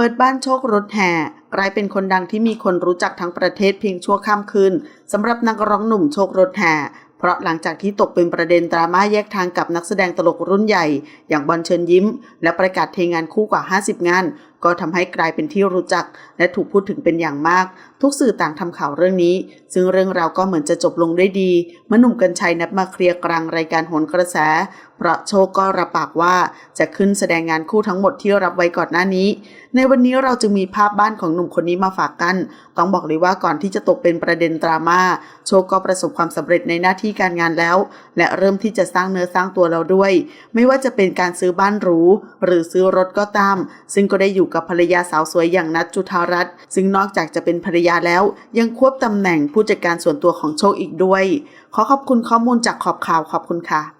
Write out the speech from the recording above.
เปิดบ้านโชครถแห่กลายเป็นคนดังที่มีคนรู้จักทั้งประเทศเพียงชั่วข้ามคืนสำหรับนักร้องหนุ่มโชครถแห่เพราะหลังจากที่ตกเป็นประเด็นดราม่าแยกทางกับนักแสดงตลกรุ่นใหญ่ อย่างบอลเชิญยิ้ม และประกาศเทงานคู่กว่า 50 งาน ก็ทำให้กลายเป็นที่รู้จัก และถูกพูดถึงเป็นอย่างมาก ทุกสื่อต่างทำข่าวเรื่องนี้ ซึ่งเรื่องราวก็เหมือนจะจบลงด้วยดีเมื่อหนุ่มกัญชัยนัดมาเคลียร์กลางรายการโหนกระแส เพราะโชคก็รับปากว่าจะขึ้นแสดงงานคู่ทั้งหมดที่รับไว้ก่อนหน้านี้ ในวันนี้เราจึงมีภาพบ้านของหนุ่มคนนี้มาฝากกัน ต้องบอกเลยว่าก่อนที่จะตกเป็นประเด็นดราม่าโชคก็ประสบความสำเร็จในหน้าที่การงานแล้ว และเริ่มที่จะสร้างเนื้อสร้างตัวเราด้วย ไม่ว่าจะเป็นการซื้อบ้านหรูหรือซื้อรถก็ตาม ซึ่งก็ได้อยู่กับภรรยาสาวสวยอย่างนัทจุธารัตน์ซึ่งนอกจากจะเป็นภรรยาแล้ว ยังควบตำแหน่งผู้จัดการส่วนตัวของโชคอีกด้วย ขอขอบคุณข้อมูลจากขอบข่าวขอบคุณค่ะ